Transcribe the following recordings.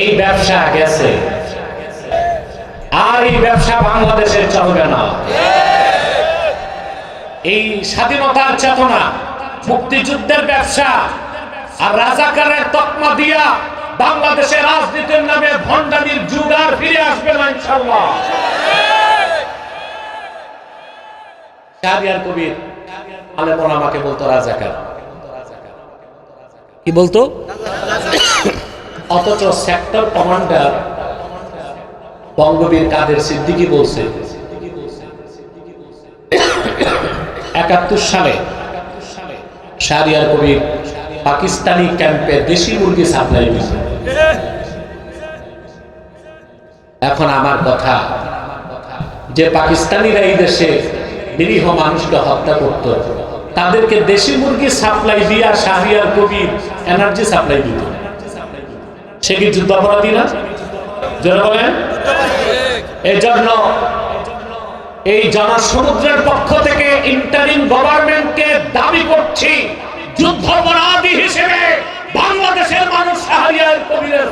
এই ব্যবসা গেছে। আর এই ব্যবসা বাংলাদেশের চলবে না। এই স্বাধীনতার চেতনা, মুক্তিযুদ্ধের ব্যবসা আর রাজাকারের তকমা দিয়া বাংলাদেশের রাজনীতির নামে ভণ্ডামির যুগ আর ফিরে আসবে না ইনশাল্লাহ শাহরিয়ার কবির আলেমন আমাকে বলতো রাজাকার। কি বলতো? অথচ সেক্টর কমান্ডার বঙ্গবীর কাদের সিদ্দিকি বলছে, একাত্তর সালে কবির পাকিস্তানি ক্যাম্পে দেশি মুরগি সাপ্লাই দিয়েছে। এখন আমার কথা, যে পাকিস্তানিরা এই দেশে নিরীহ মানুষকে হত্যা করত, তাদেরকে দেশি মুরগি সাপ্লাই দিয়া শাহরিয়ার কবির এনার্জি সাপ্লাই দিত। সে কি যুদ্ধাপরাধী না? জোরে বলেন। এই জন্য এই জনসমুদ্রের পক্ষ থেকে ইন্টারিম গভর্নমেন্টকে দাবি করছি যুদ্ধাপরাধী হিসেবে বাংলাদেশের মানুষ শাহরিয়ার কবিরের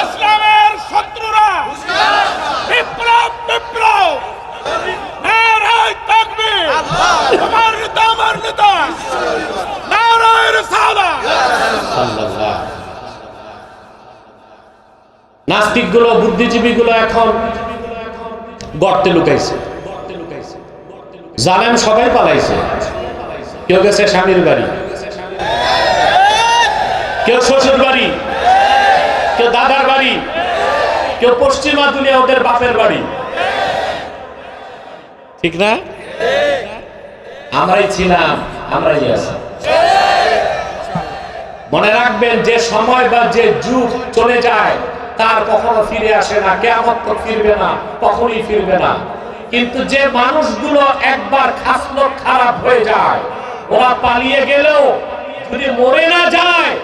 ইসলামের শত্রুরা বিপ্লব বিপ্লব। নারায় রিসালাত নাস্তিকগুলো, বুদ্ধিজীবীগুলো এখন গর্তে লুকাইছে। জালেম সবাই পালাইছে। কেউ গেছে স্বামীর বাড়ি। কেউ শ্বশুর বাড়ি। কেউ দাদার বাড়ি। কেউ পশ্চিমা দুনিয়া ওদের বাপের বাড়ি। ঠিক না? আমরাই ছিলাম, আমরাই আছি। মনে রাখবেন, যে সময় বা যে যুগ চলে যায়, তার কখনো ফিরে আসে না কেমন তো ফিরবে না, কখনই ফিরবে না। কিন্তু যে মানুষগুলো একবার খাসলত খারাপ হয়ে যায়, ওরা পালিয়ে গেলেও যদি মরে না যায়,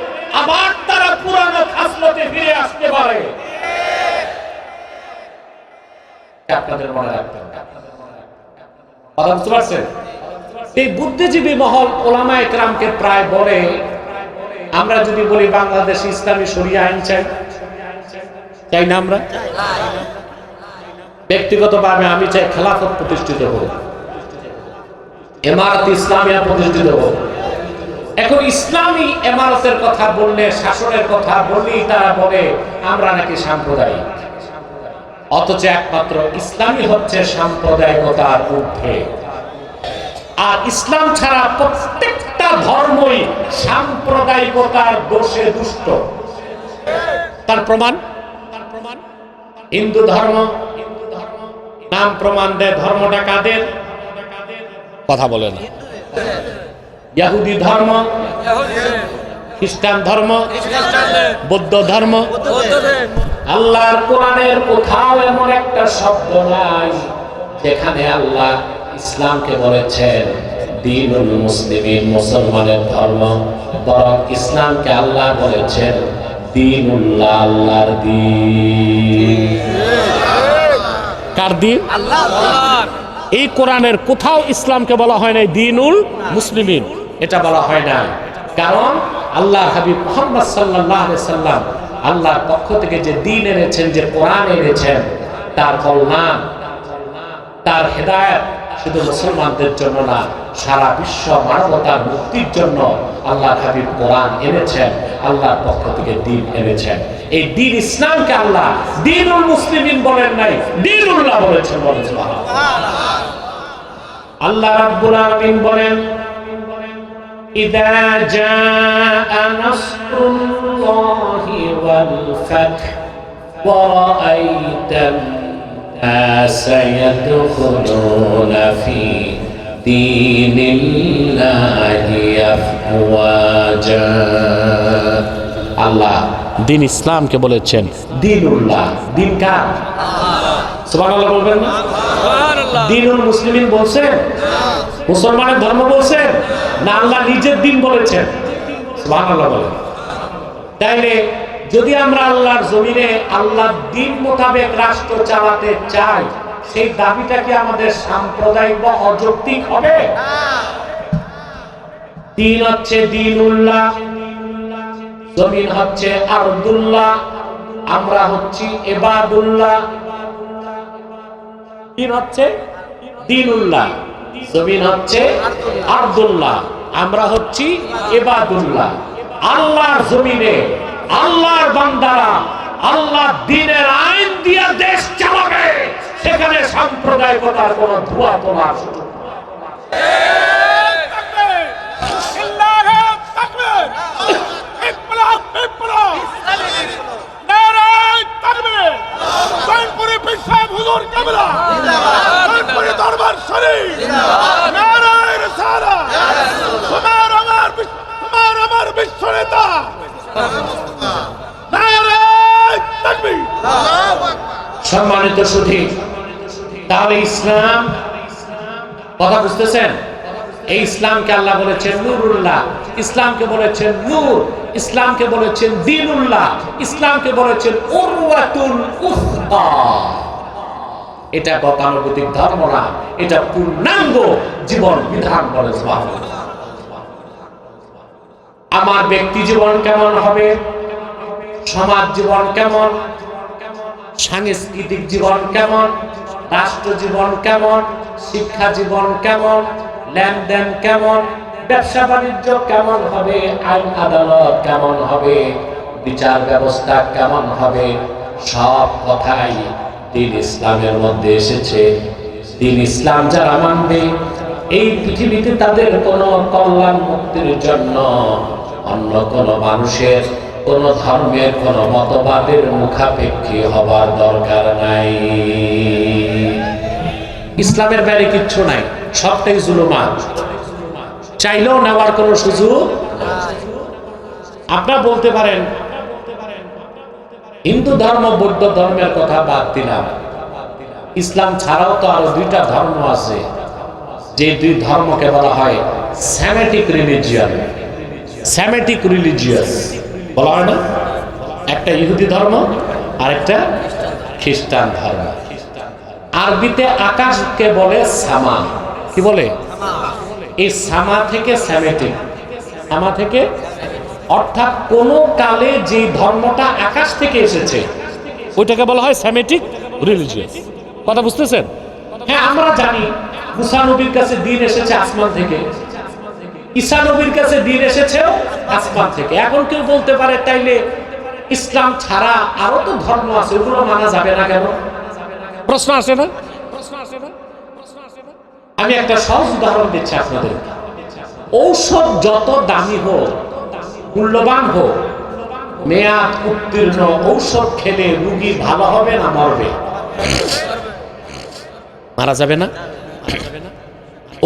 আবার তারা পুরানো খাসলতে ফিরে আসতে পারে। আপনাদের মনে রাখবেন কথা বুঝতে পারছেন? এই বুদ্ধিজীবী মহল ওলামা একরামকে প্রায় বলে, আমরা যদি বলি বাংলাদেশ ইসলামী আইন চাই চাই না আমরা? ব্যক্তিগতভাবে আমি চাই খেলাফত প্রতিষ্ঠিত হোক, এমারত ইসলামিয়া প্রতিষ্ঠিত হোক। এখন ইসলামী এমারতের কথা বললে, শাসনের কথা বললেই তারা বলে, আমরা নাকি সাম্প্রদায়িক। অথচ একমাত্র ইসলামই হচ্ছে সাম্প্রদায়িকতার ঊর্ধ্বে। আর ইসলাম ছাড়া প্রত্যেকটা ধর্মই সাম্প্রদায়িকতার দোষে দুষ্ট। তার প্রমাণ? তার প্রমাণ হিন্দু ধর্ম নাম প্রমাণ দেয় ধর্মটা কাদের কথা বলে না। ইহুদি ধর্ম খ্রিস্টান ধর্ম বৌদ্ধ ধর্ম। আল্লাহর কোরআনের কোথাও এমন একটা শব্দ নাই যেখানে আল্লাহ ইসলামকে বলেছেন দিনুল মুসলিমিন মুসলমানের ধর্ম। বরং ইসলামকে আল্লাহ বলেছেন দিনুল্লাহ আল্লাহর দিন। কার দিন? এই কোরআনের কোথাও ইসলামকে বলা হয় নাই দিনুল মুসলিমিন। এটা বলা হয় না কারণ আল্লাহ হাবিব মোহাম্মদ সাল্লাহ সাল্লাম আল্লাহর পক্ষ থেকে যে দিন এনেছেন, যে কোরআন এনেছেন, তার কল্যাণ, তার হেদায়ত শুধু মুসলমানদের জন্য না, সারা বিশ্ব মানবতার মুক্তির জন্য আল্লাহ হাবিব কোরআন এনেছেন, আল্লাহর পক্ষ থেকে দিন এনেছেন। এই দিন ইসলামকে আল্লাহ দিনুল মুসলিমিন বলেন নাই, দিনুল্লাহ বলেছেন বলেন আল্লাহ রাব্বুল আলামিন বলেন إذا جاء نصر الله والفتح ورأيت الناس يدخلون في دين الله أفواجا আল্লাহ দিন ইসলামকে বলেছেন দিনুল্লাহ দিন কার সুবহানাল্লাহ বলবেন না দিনুল মুসলিমিন বলছেন মুসলমানের ধর্ম বলছেন না আল্লাহ নিজের দিন বলেছেন? সুবহানাল্লাহ বলেন। তাইলে যদি আমরা আল্লাহর জমিনে আল্লাহর দিন মোতাবেক রাষ্ট্র চালাতে চাই সেই দাবিটা কি আমাদের সাম্প্রদায়িক বা অযৌক্তিক হবে? দিন হচ্ছে দিনুল্লাহ জমিন হচ্ছে আরদুল্লাহ আমরা হচ্ছি এবাদুল্লাহ। দিন হচ্ছে দিনুল্লাহ। জমিন হচ্ছে আব্দুল্লাহ। আমরা হচ্ছি এবাদুল্লাহ আল্লাহর জমিনে, আল্লাহর বান্দারা আল্লাহ দিনের আইন দিয়া দেশ চালাবে। সেখানে সাম্প্রদায়িকতার কোন ধোয়া তোমার নেই। তাকবীর আল্লাহু তাকবীর বিপ্লব বিপ্লব নারায়ে তাকবীর পিসাব হুজুর কাবলা জয়পুরে দরবার শরীফ। নারায়ে রিসালাত তোমার আমার তোমার আমার বিশ্ব নেতা। নারায়ে তাকবীর। সম্মানিত সুধী তাহলে ইসলাম কথা বুঝতেছেন? এই ইসলামকে আল্লাহ বলেছেন নুরুল্লাহ ইসলামকে বলেছেন নূর ইসলামকে বলেছেন দিনুল্লাহ ইসলামকে বলেছেন উরওয়াতুল উসকা এটা গতানুগতিক ধর্ম না, এটা পূর্ণাঙ্গ জীবন বিধান বলে আমার ব্যক্তি জীবন কেমন হবে? সমাজ জীবন কেমন? সাংস্কৃতিক জীবন কেমন? রাষ্ট্র জীবন কেমন? শিক্ষা জীবন কেমন? লেনদেন কেমন? ব্যবসা বাণিজ্য কেমন হবে? আইন আদালত কেমন হবে? বিচার ব্যবস্থা কেমন হবে? সব কথাই দিন ইসলামের মধ্যে এসেছে। দিন ইসলাম যারা মানবে, এই পৃথিবীতে তাদের কোনো কল্যাণ মুক্তির জন্য অন্য কোনো মানুষের, কোন ধর্মের, কোন মতবাদের মুখাপেক্ষী হবার দরকার নাই। ইসলামের বাইরে কিচ্ছু নাই, সবটাই জুলুমান চাইলেও নেওয়ার কোনো সুযোগ আপনারা বলতে পারেন হিন্দু ধর্ম, বৌদ্ধ ধর্মের কথা বাদ দিলাম। ইসলাম ছাড়াও তো আরও দুইটা ধর্ম আছে, যে দুই ধর্মকে বলা হয় স্যামেটিক রিলিজিয়ন। স্যামেটিক রিলিজিয়াস বলা হয় না? একটা ইহুদি ধর্ম আর একটা খ্রিস্টান ধর্ম। আরবিতে আকাশকে বলে সামা। কি বলে? এই সামা থেকে স্যামেটিক। সামা থেকে অর্থাৎ কোন কালে যে ধর্মটা আকাশ থেকে এসেছে, ওইটাকে বলা হয় স্যামেটিক রিলিজিয়াস কথা বুঝতেছেন? হ্যাঁ আমরা জানি, মুসা নবীর কাছে দিন এসেছে আসমান থেকে। ঈসা নবীর কাছে দিন এসেছেও আসমান থেকে। এখন কেউ বলতে পারে, তাইলে ইসলাম ছাড়া আরও তো ধর্ম আছে, ওগুলো মানা যাবে না কেন? প্রশ্ন আসে না? আমি একটা সহজ উদাহরণ দিচ্ছি আপনাদের। ঔষধ যত দামি হোক মূল্যবান হোক। মেয়াদ উত্তীর্ণ, ঔষধ খেলে রুগী ভালো হবে না মরবে? মারা যাবে না?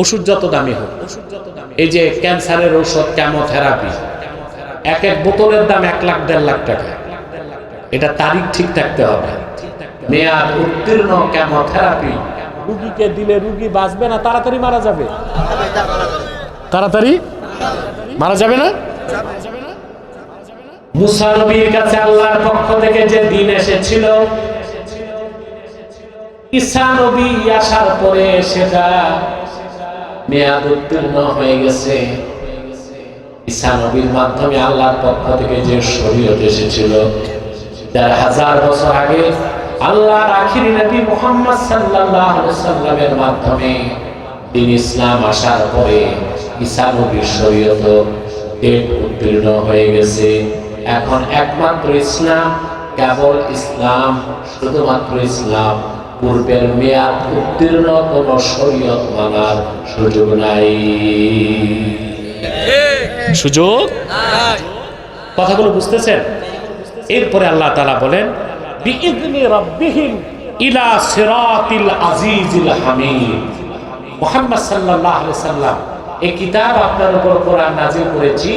ওষুধ যত দামি হোক। এই যে ক্যান্সারের ঔষধ, কেমোথেরাপি, এক এক বোতলের দাম এক লাখ, দেড় লাখ টাকা। এটা তারিখ ঠিক থাকতে হবে। মেয়াদ উত্তীর্ণ, কেমোথেরাপি, রুগীকে দিলে রুগী বাঁচবে না, তাড়াতাড়ি মারা যাবে। তাড়াতাড়ি? মারা যাবে না? কাছে আল্লাহর পক্ষ থেকে যে দিন এসেছিল আসার পরে সেটা মেয়াদ উত্তীর্ণ হয়ে গেছে। মাধ্যমে আল্লাহর পক্ষ থেকে যে শরীয়ত এসেছিল চার হাজার বছর আগে আল্লাহর আখিরি নবী মুহাম্মদ সাল্লাল্লাহু আলাইহি সাল্লামের মাধ্যমে দিন ইসলাম আসার পরে ঈসা নবীর শরীয়ত উত্তীর্ণ হয়ে গেছে। এখন একমাত্র ইসলাম, কেবল ইসলাম, শুধুমাত্র ইসলাম। পূর্বের মেয়াদ উত্তীর্ণ, কোন শরীয়ত মানার সুযোগ নাই। সুযোগ? কথাগুলো বুঝতেছেন? এরপরে আল্লাহ তালা বলেন ইলা এই কিতাব আপনার উপর কোরআন নাজিল করেছি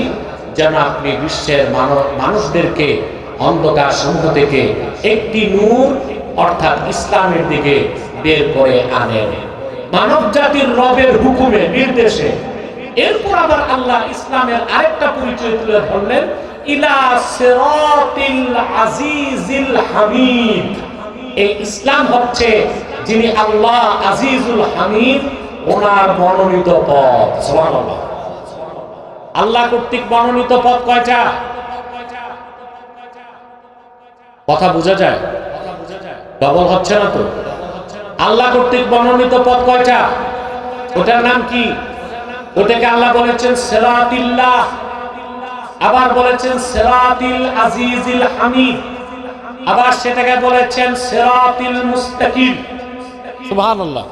যেন আপনি বিশ্বের মানব- মানুষদেরকে, অন্ধকার সমূহ থেকে একটি নূর, অর্থাৎ ইসলামের দিকে বের করে আনেন। মানব জাতির রবের হুকুমে, নির্দেশে। এরপর আবার আল্লাহ ইসলামের আরেকটা পরিচয় তুলে ধরলেন, ইলা হামিদ। এই ইসলাম হচ্ছে যিনি আল্লাহ আজিজুল হামিদ, ওনার মনোনীত পথ। সুবহানাল্লাহ। আল্লাহ কর্তৃক মনোনীত পথ কয়টা? কথা বোঝা যায়? ডবল হচ্ছে না তো? আল্লাহ কর্তৃক মনোনীত পথ কয়টা? ওটার নাম কি? ওটাকে আল্লাহ বলেছেন সেরাতিল্লাহ। আবার বলেছেন সেরাতিল আজিজিল হামিদ। আবার সেটাকে বলেছেন সেরাতিল মুস্তাকিম। সুবহানাল্লাহ।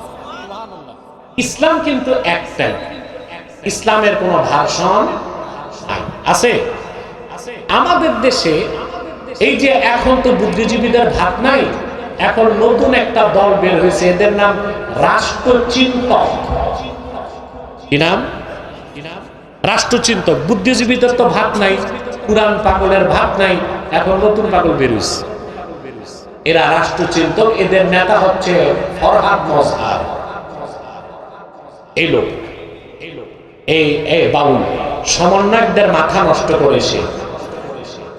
ইসলাম কিন্তু একটাই। ইসলামের কোনো ভাষণ। আছে? আমাদের দেশে এই যে এখন তো বুদ্ধিজীবীদের ভাত নাই, এখন নতুন একটা দল বের হয়েছে, এদের নাম রাষ্ট্রচিন্তক। নাম? রাষ্ট্রচিন্তক। বুদ্ধিজীবীদের তো ভাত নাই পুরান পাগলের ভাত নাই, এখন নতুন পাগল বেরোইছে এরা রাষ্ট্রচিন্তক, এদের নেতা হচ্ছে ফরহাদ মজহার। এই লোক। এই এই বাউল সমন্বয়কদের মাথা নষ্ট করেছে।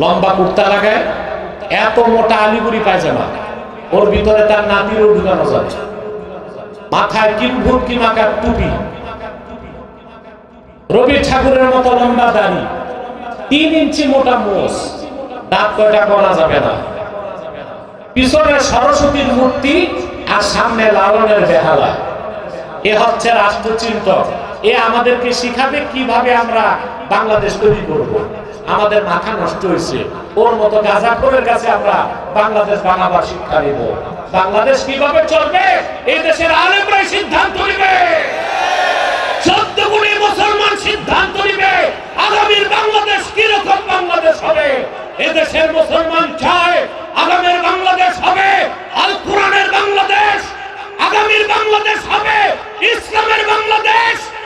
লম্বা কুর্তা লাগায় এত মোটা আলিগুড়ি পায়জামা, ওর ভিতরে তার নাতিরও ঢুকানো যাবে। মাথায় কিম্ভুর কিমাকার টুপি। রবি ঠাকুরের মতো লম্বা দাড়ি, তিন ইঞ্চি মোটা মোষ, দাঁত কয়টা করা যাবে না। পিছনে সরস্বতীর মূর্তি আর সামনে লালনের বেহালা। এ হচ্ছে রাষ্ট্রচিন্তক। এ আমাদেরকে শিখাবে কীভাবে আমরা বাংলাদেশ তৈরি করব। আমাদের মাথা নষ্ট হয়েছে। ওর মতো গাজাখোরের কাছে আমরা বাংলাদেশ বানাবার শিক্ষা নিব। বাংলাদেশ কীভাবে চলবে? এই দেশের আলেমরাই সিদ্ধান্ত নিবে। চোদ্দ মুসলমান সিদ্ধান্ত নিবে, আগামীর বাংলাদেশ বাংলাদেশ হবে? মুসলমান আগামীর বাংলাদেশ হবে বাংলাদেশ, আগামীর বাংলাদেশ হবে ইসলামের বাংলাদেশ।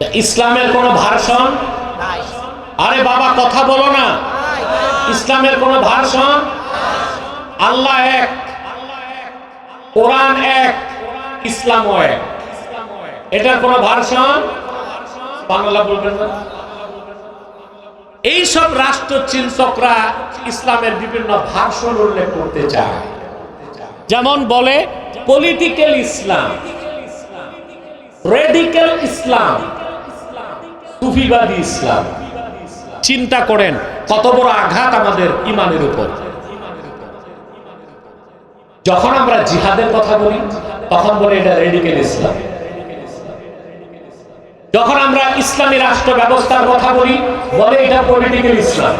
ইসলামের কোন ভার্সন? আরে বাবা, কথা বলো না। ইসলামের কোন ভার্সন? আল্লাহ এক, কোরআন এক ইসলামও এক। এটার কোন ভার্সন? বাংলা বলবেন না। এইসব রাষ্ট্র চিন্তকরা ইসলামের বিভিন্ন ভার্সন উল্লেখ করতে চায়। যেমন বলে পলিটিক্যাল ইসলাম রেডিক্যাল ইসলাম সুফিবাদী ইসলাম। চিন্তা করেন, কত বড় আঘাত আমাদের ইমানের উপর। যখন আমরা জিহাদের কথা বলি, তখন বলে এটা রেডিক্যাল ইসলাম। যখন আমরা ইসলামী রাষ্ট্র ব্যবস্থার কথা বলি, বলে এটা পলিটিক্যাল ইসলাম।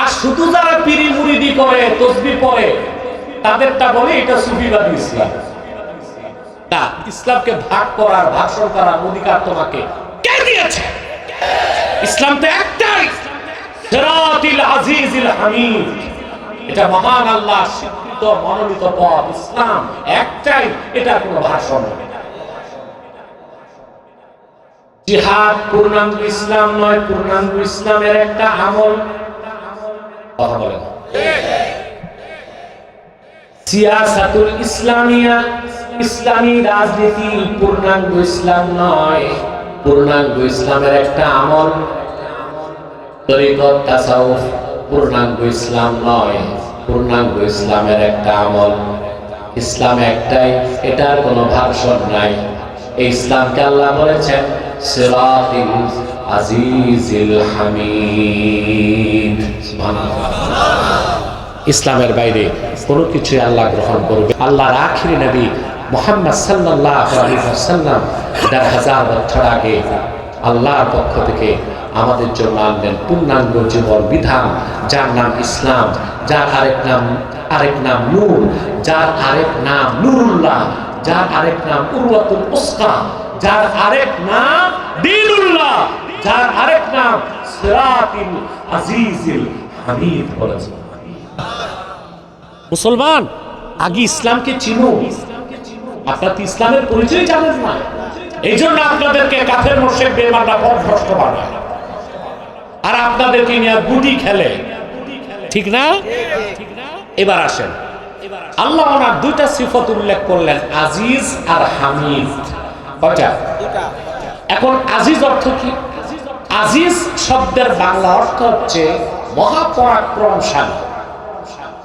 আর শুধু যারা পিরি মুরিদি করে, তসবি পড়ে, তাদেরটা বলে এটা সুফিবাদী ইসলাম। না, ইসলামকে ভাগ করার ভাষণ করার অধিকার তোমাকে কে দিয়েছে? ইসলাম তো একটাই। সিরাতিল আজিজিল হামিদ। এটা মহান আল্লাহ মনোনীত পথ, ইসলাম একটাই। এটা কোনো ভাষণ জিহাদ পূর্ণাঙ্গ ইসলাম নয়, পূর্ণাঙ্গ ইসলামের একটা আমল। কথা বলেন। সিয়াসাতুল ইসলামিয়া, ইসলামী রাজনীতি পূর্ণাঙ্গ ইসলাম নয়। পূর্ণাঙ্গ ইসলামের একটা আমল। তরিকত পূর্ণাঙ্গ ইসলাম নয়। পূর্ণাঙ্গ ইসলামের একটা আমল। ইসলাম একটাই, এটার কোনো ভার্সন নাই। এই ইসলামকে আল্লাহ বলেছেন ইসলামের বাইরে কোনো কিছু আল্লাহ গ্রহণ করবে আল্লাহর আখিরি নবী মোহাম্মদ সাল্লাল্লাহু আলাইহি ওয়াসাল্লাম দেড় হাজার বছর আগে আল্লাহর পক্ষ থেকে আমাদের জন্য আনলেন পূর্ণাঙ্গ জীবন বিধান, যার নাম ইসলাম, যার আরেক নাম আরেক নাম নূর, যার আরেক নাম নুরুল্লাহ, যার আরেক নাম উরওয়াতুল উসকা, যার আরেক নাম দীনুল্লাহ, যার আরেক নাম সিরাতিল আজিজিল হামিদ বলেছেন মুসলমান, আগে ইসলামকে চিনো। আপনার ইসলামের পরিচয় জানেন না। এই জন্য আপনাদেরকে কাফের মোর্শেক বেমানরা পথভ্রষ্ট বানায়। আর আপনাদেরকে নিয়ে গুটি খেলে। ঠিক না? এবার আসেন। আল্লাহ ওনার দুইটা সিফত উল্লেখ করলেন, আজিজ আর হামিদ। কয়টা? এখন আজিজ অর্থ কি? আজিজ শব্দের বাংলা অর্থ হচ্ছে মহাপরাক্রমশালী।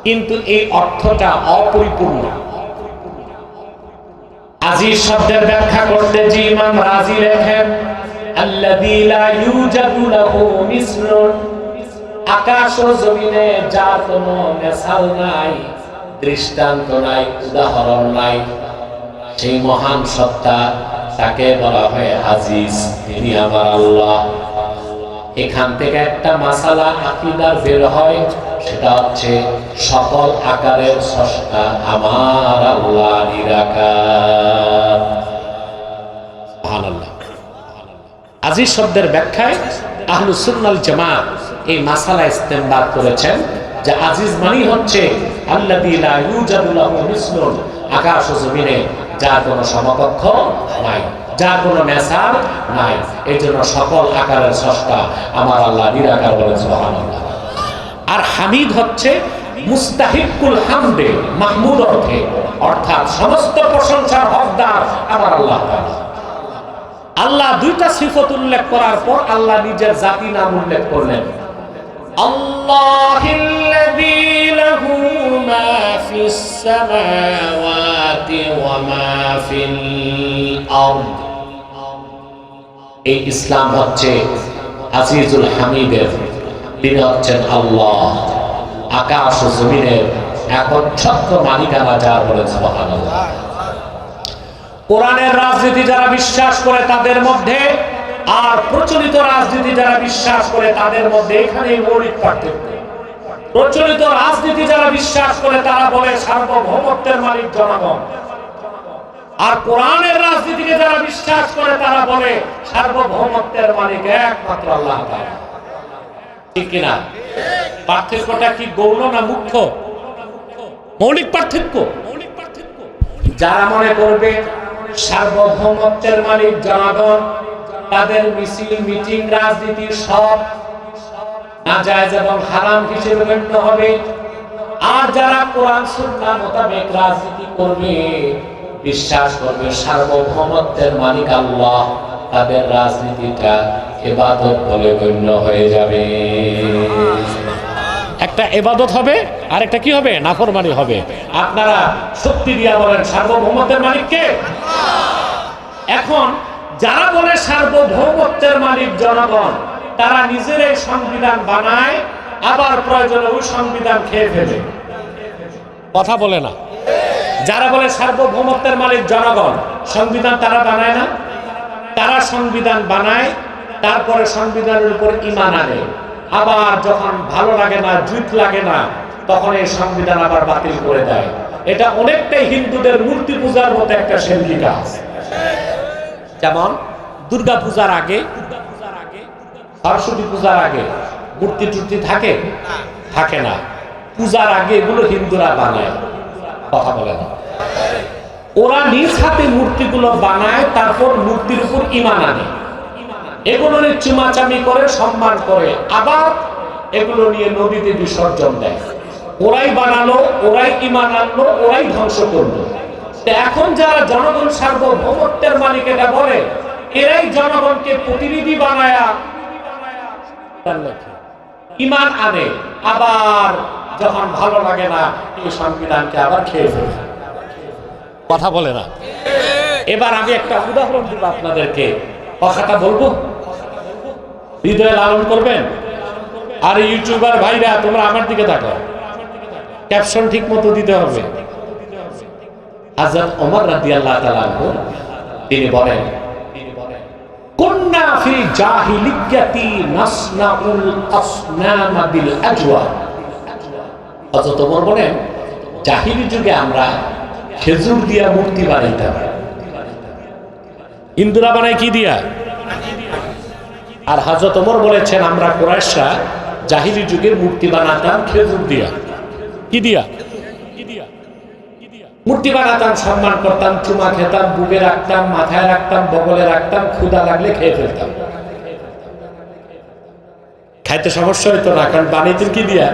কিন্তু এই অর্থটা অপরিপূর্ণ। আজিজ শব্দের ব্যাখ্যা করতে যে ইমাম রাজি লেখেন আল্লাযী লা ইউজাদু লাহু মিসলুন, আকাশ ও জমিনে যার কোনো মেসাল নাই, দৃষ্টান্ত নাই, উদাহরণ নাই। সেই মহান সত্তা তাকে বলা হয় আজিজ তিনি আমার আল্লাহ। এখান থেকে একটা মাসালা আকিদার বের হয়, সেটা হচ্ছে, সকল আকারের স্রষ্টা আমার আল্লাহ নিরাকার আজিজ শব্দের ব্যাখ্যায় আহলু সুন্নাল জামাত এই মাসালা ইস্তেমবাদ করেছেন, যে আজিজ মানেই হচ্ছে, আল্লাযী লা ইউজাদু লাহু মিসলুন আকাশ ও জমিনে যার কোনো সমকক্ষ নাই। যার কোনো মেসাল নাই। এই জন্য সকল আকারের স্রষ্টা আমার আল্লাহ নিরাকার বলে সুবহানাল্লাহ। আর হামিদ হচ্ছে মুস্তাহিকুল হামদে, মাহমুদ অর্থে। অর্থাৎ সমস্ত প্রশংসার হকদার আমার আল্লাহ। আল্লাহ দুইটা সিফত উল্লেখ করার পর আল্লাহ নিজের জাতি নাম উল্লেখ করলেন। আল্লাহিল্লাযী লাহু মা ফিস সামাওয়াতি ওয়া মা ফিল আরদ। এই ইসলাম হচ্ছে আজিজুল হামিদের, তিনি হচ্ছেন আল্লাহ। আকাশ জমিনের একচ্ছত্র মালিকানা যার বলে কোরআনের রাজনীতি যারা বিশ্বাস করে তাদের মধ্যে আর প্রচলিত রাজনীতি যারা বিশ্বাস করে তাদের মধ্যে এখানে মৌলিক পার্থক্য। প্রচলিত রাজনীতি যারা বিশ্বাস করে তারা বলে সার্বভৌমত্বের মালিক জনগণ। আর কোরআনের রাজনীতিকে যারা বিশ্বাস করে, তারা বলে সার্বভৌমত্বের মালিক একমাত্র আল্লাহ। ঠিক কিনা? পার্থক্যটা কি গৌণ না মুখ্য মৌলিক পার্থক্য মৌলিক পার্থক্য। যারা মনে করবে সার্বভৌমত্বের মালিক জনগণ, তাদের মিছিল, মিটিং, রাজনীতি সব নাজায়েজ এবং হারাম হিসেবে গণ্য হবে। আর যারা কোরআন, সুন্নাহ মোতাবেক রাজনীতি করবে বিশ্বাস করবে সার্বভৌমত্বের মালিক আল্লাহ, তাদের রাজনীতিটা এবাদত বলে গণ্য হয়ে যাবে। একটা এবাদত হবে আর একটা কি হবে? নাফরমানি হবে। আপনারা শক্তি দিয়া বলেন সার্বভৌমত্বের মালিককে? এখন যারা বলে সার্বভৌমত্বের মালিক জনগণ, তারা নিজেরাই সংবিধান বানায়, আবার প্রয়োজনে ওই সংবিধান খেয়ে ফেলে। কথা বলে না। যারা বলে সার্বভৌমত্বের মালিক জনগণ, সংবিধান তারা বানায় না? তারা সংবিধান বানায়, তারপরে সংবিধানের উপর ইমান আনে। আবার যখন ভালো লাগে না জুত লাগে না, তখন এই সংবিধান আবার বাতিল করে দেয়। এটা অনেকটাই হিন্দুদের মূর্তি পূজার মতো একটা সেন্দি কাজ। যেমন দুর্গা পূজার আগে, সরস্বতী পূজার আগে মূর্তি টুর্তি থাকে? থাকে না। পূজার আগে এগুলো হিন্দুরা বানায়। কথা বলে না। ওরা নিজ হাতে মূর্তিগুলো বানায়, তারপর মূর্তির উপর ইমান আনে। এগুলো নিয়ে চুমাচামি করে, সম্মান করে। আবার এগুলো নিয়ে নদীতে বিসর্জন দেয়। ওরাই বানালো, ওরাই ইমান আনলো, ওরাই ধ্বংস করল। এখন যারা জনগণ সার্বভৌমত্বের মালিক এটা বলে, এরাই জনগণকে প্রতিনিধি বানায়া ইমান আনে, আবার যখন ভালো লাগে না, এই সংবিধানকে আবার খেয়ে ফেলে। কথা বলে না। এবার আমি একটা উদাহরণ দিব আপনাদেরকে। কথাটা বলব? হৃদয়ে লালন করবেন? আর ইউটিউবার ভাইরা, তোমরা আমার দিকে থাকো ক্যাপশন ঠিক মতো দিতে হবে। ওমর রাদিয়াল্লাহু তাআলা আনহু, তিনি বলেন, কুন্না ফি জাহিলিয়াতি নাসনাউল আসনাম বিল আজওয়া। হযরত ওমর বলেন, জাহিলি যুগে আমরা খেজুর দিয়া মূর্তি বানাইতাম। হিন্দুরা বানায় কি দিয়া? আর হাজরত ওমর বলেছেন, আমরা কোরাইশরা জাহিলি যুগের মূর্তি বানাতাম খেজুর দিয়া। কি দিয়া? মূর্তি বানাতাম, সম্মান করতাম, চুমা খেতাম, বুকে রাখতাম, মাথায় রাখতাম, বগলে রাখতাম ক্ষুদা লাগলে খেয়ে ফেলতাম। খাইতে সমস্যা হইতো না, কারণ বানাইতেন কি দিয়া?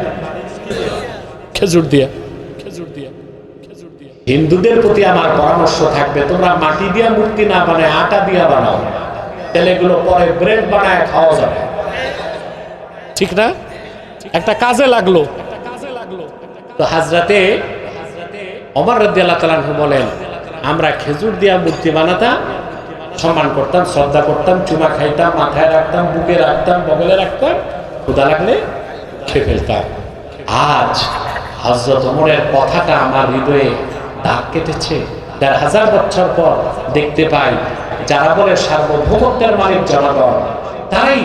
খেজুর দিয়া। খেজুর দিয়া খেজুর দিয়া হিন্দুদের প্রতি আমার পরামর্শ থাকবে তোমরা মাটি দিয়া মূর্তি না বানায় আটা দিয়া বানাও। তাহলে এগুলো পরে ব্রেড বানায় খাওয়া যাবে। ঠিক না? একটা কাজে লাগল। তো হাজরাতে অমর রদ্দি আল্লাহ তালাহু বলেন আমরা খেজুর দিয়া মূর্তি বানাতাম সম্মান করতাম শ্রদ্ধা করতাম চুমা খাইতাম মাথায় রাখতাম বুকে রাখতাম বগলে রাখতাম ক্ষুদা লাগলে খেয়ে ফেলতাম। আজ হজরত ওমরের কথাটা আমার হৃদয়ে দাগ কেটেছে। দেড় হাজার বছর পর দেখতে পাই, যারা বলে সার্বভৌমত্বের মালিক জনগণ, তারাই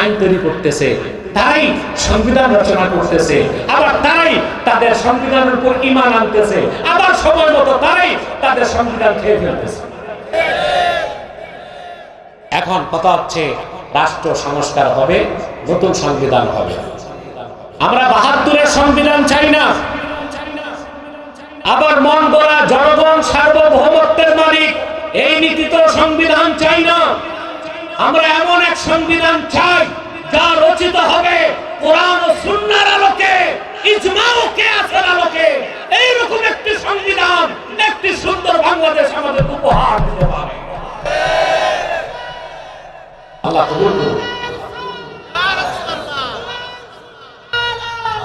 আইন তৈরি করতেছে, তারাই সংবিধান রচনা করতেছে, আবার তারাই তাদের সংবিধানের উপর ইমান আনতেছে, আবার সময় মতো তারাই তাদের সংবিধান খেয়ে ফেলতেছে। এখন কথা হচ্ছে, রাষ্ট্র সংস্কার হবে, নতুন সংবিধান হবে। আমরা বাহাত্তরের সংবিধান চাই না। আবার মন গড়া জনগণ সার্বভৌমত্বের মালিক, এই নীতিত সংবিধান চাই না। আমরা এমন এক সংবিধান চাই, যা রচিত হবে কোরআন ও সুন্নাহর আলোকে ইজমা ও কিয়াসের আলোকে। এইরকম একটি সংবিধান, একটি সুন্দর বাংলাদেশ আমাদের উপহার দিতে পারে। আল্লাহ কবুল করুন।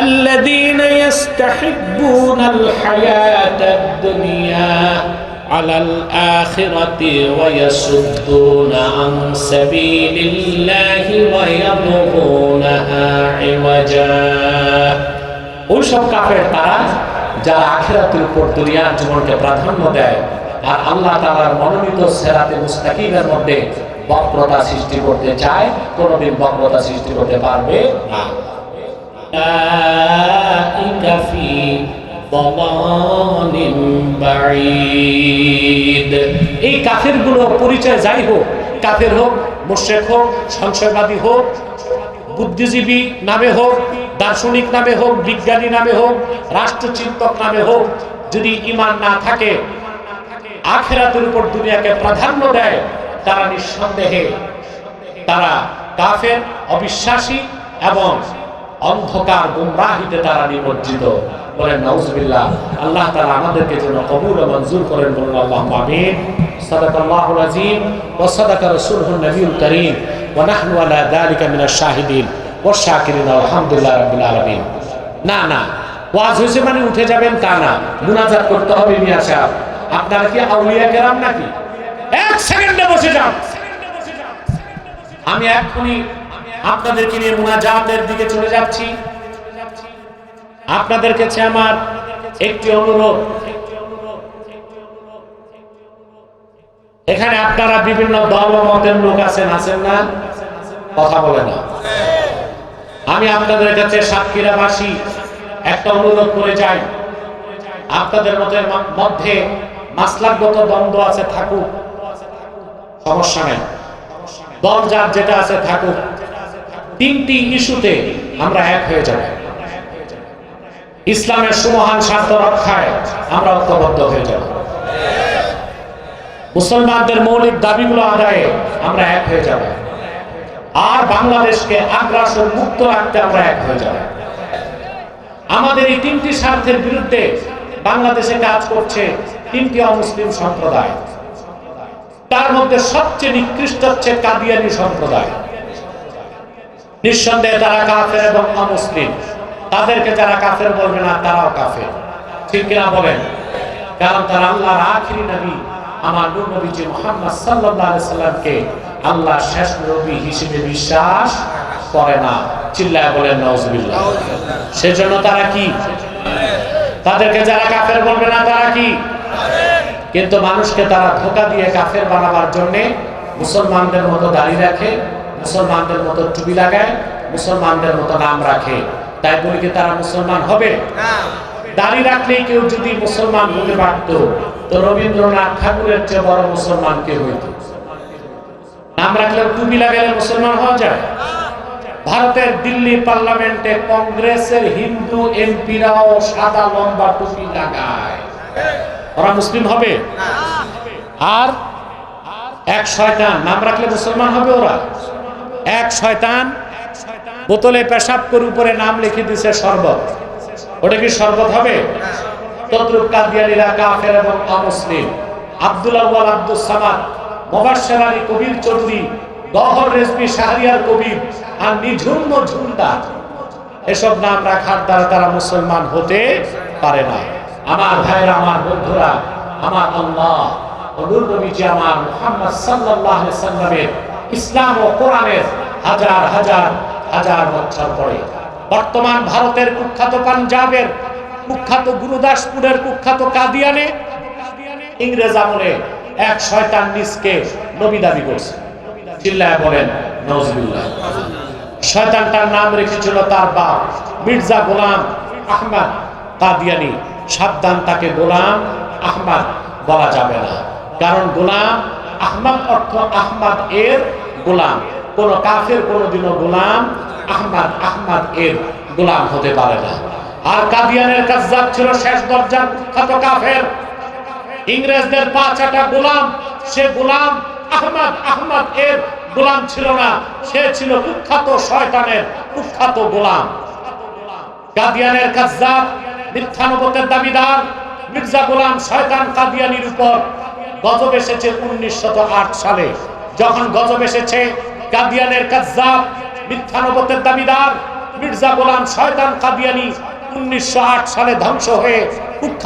الذين يستحبون الحياة الدنيا على الآخرة ويصدون عن سبيل الله ويبغونها عوجا ওইসব কাফের তারা যারা আখেরাতের উপর দুনিয়ার জীবনকে প্রাধান্য দেয় আর আল্লাহ তাআলার মনোনীত সেরাতে মুস্তাকিমের মধ্যে বক্রতা সৃষ্টি করতে চায় কোনোদিন বক্রতা সৃষ্টি করতে পারবে না أولئك في ضلال بعيد এই কাফেরগুলো পরিচয় যাই হোক কাফের হোক মোশেক হোক সংশয়বাদী হোক বুদ্ধিজীবী নামে হোক দার্শনিক নামে হোক বিজ্ঞানী নামে হোক রাষ্ট্রচিন্তক নামে হোক যদি ইমান না থাকে আখেরাতের উপর দুনিয়াকে প্রাধান্য দেয় তারা নিঃসন্দেহে তারা কাফের অবিশ্বাসী এবং অন্ধকার গুমরাহিতে তারা নিমজ্জিত। বলেন, নাউজুবিল্লাহ, আল্লাহ তাআলা আমাদেরকে যেন কবুল ও মঞ্জুর করেন বলুন আল্লাহ আমিন। সাদাকাল্লাহুল আযীম ওয়া সাদাকা রাসূলুহুন নবিয়ুল কারীম ওয়া নাহনু আলা যালিকা মিনাশ শাহিদিন ওয়া শাকিরিন, আলহামদুলিল্লাহ রাব্বিল না না, ওয়াজ হয়েছে মানে উঠে যাবেন তা না। মুনাজাত করতে হবে, মিয়া সাহেব। আপনারা কি আউলিয়া কেরাম নাকি? এক সেকেন্ডে বসে যান। আমি এখনই আপনাদেরকে নিয়ে মুনাজাতের দিকে চলে যাচ্ছি। আপনাদের কাছে আমার একটি অনুরোধ। এখানে আপনারা বিভিন্ন দল মতের লোক আছেন আছেন না? কথা বলে না। আমি আপনাদের কাছে সাতক্ষীরা সাতক্ষীরাবাসী একটা অনুরোধ করে যাই। আপনাদের মতের মধ্যে মাসলাকগত দ্বন্দ্ব আছে, থাকুক। সমস্যা নাই। দল যার যেটা আছে, থাকুক। তিনটি ইস্যুতে আমরা এক হয়ে যাব। ইসলামের সুমহান স্বার্থ রক্ষায় আমরা ঐক্যবদ্ধ হয়ে যাব। মুসলমানদের মৌলিক দাবিগুলো আদায়ে আমরা এক হয়ে যাব। আর বাংলাদেশকে আগ্রাসন মুক্ত রাখতে আমরা এক হয়ে যাব। আমাদের এই তিনটি স্বার্থের বিরুদ্ধে বাংলাদেশে কাজ করছে তিনটি অমুসলিম সম্প্রদায়। তার মধ্যে সবচেয়ে নিকৃষ্ট হচ্ছে কাদিয়ানি সম্প্রদায়। নিঃসন্দেহে তারা কাফের এবং অমুসলিম। তাদেরকে যারা কাফের বলবে না, তারাও কাফের। ঠিক কিনা বলেন? কারণ তারা আল্লাহর আখিরি নবী, আমার নূর নবীজি মুহাম্মদ সাল্লাল্লাহু আলাইহি সাল্লামকে আল্লাহ শেষ নবী হিসেবে বিশ্বাস করে না। চিল্লায় বলেন, নাউজুবিল্লাহ। সেজন্য তারা কি? তাদেরকে যারা কাফের বলবে না, তারা কি? কিন্তু মানুষকে তারা ধোকা দিয়ে কাফের বানাবার জন্য মুসলমানদের মতো দাঁড়িয়ে রাখে। মুসলমানদের মতো টুপি লাগায় মুসলমানদের মতো নাম রাখে। তাই বলে কি তারা মুসলমান হবে। দাড়ি রাখলেই কেউ যদি মুসলমান হতে পারত তো রবীন্দ্রনাথ ঠাকুরের চেয়ে বড় মুসলমান কে হইত? নাম রাখলে টুপি লাগালে মুসলমান হওয়া যায়? ভারতের দিল্লি পার্লামেন্টে কংগ্রেসের হিন্দু এমপিরাও সাদা লম্বা টুপি লাগায়। ওরা মুসলিম হবে? আর এক শয়তান নাম রাখলে মুসলমান হবে ওরা? এক শয়তান বোতলে পেশাব করে উপরে নাম লিখে দিছে শরবত। ওটা কি শরবত হবে? তদ্রুপ কাদিয়ানিরা কাফের এবং অমুসলিম। আব্দুল আউয়াল আব্দুল সামাদ মোবাশ্বের আলী, কবির চৌধুরী গহর রেজবি, শাহরিয়ার কবির আর নিঝুম ঝুমদার এসব নাম রাখার দ্বারা তারা মুসলমান হতে পারে না। আমার ভাইরা আমার বন্ধুরা, আমার আল্লাহ নূর নবীজি, আমার মুহাম্মদ সাল্লাল্লাহু আলাইহি সাল্লামের ইসলাম ও কোরআনের হাজার হাজার হাজার বছর পরে। বর্তমান ভারতের কুখ্যাত পাঞ্জাবের কুখ্যাত গুরুদাসপুরের কুখ্যাত কাদিয়ানে ইংরেজ আমলে এক শয়তান নিজকে নবী দাবি করছে। চিল্লায় বলেন নজরুল্লাহ শয়তানটার নাম রেখেছিল তার বাপ মির্জা গোলাম আহমদ কাদিয়ানি। সাবধান তাকে গোলাম আহমদ বলা যাবে না। কারণ গোলাম আহমদ অর্থ আহমদ এর গোলাম। কোন কাফের কোনোদিনও গোলাম আহমদ আহমদ এর গোলাম হতে পারে না। আর কাদিয়ানের কাজ্জাব ছিল শেষ দরজার কুখ্যাত কাফের? ইংরেজদের পাঁচাটা গোলাম, সে গোলাম আহমদ আহমদ এর গোলাম ছিল না। সে ছিল কুখ্যাত শয়তানের কুখ্যাত গোলাম। কাদিয়ানের কাজ্জাব মিথ্যানবতের দাবিদার, মির্জা গোলাম শয়তান কাদিয়ানির উপর গজব এসেছে উনিশশো সালে। যখন গজব এসেছে কাদিয়ানের কাজ্জাব, মিথ্যানবতের দাবিদার মির্জা গোলাম শয়তান কাদিয়ানি উনিশশো আট সালে ধ্বংস হয়ে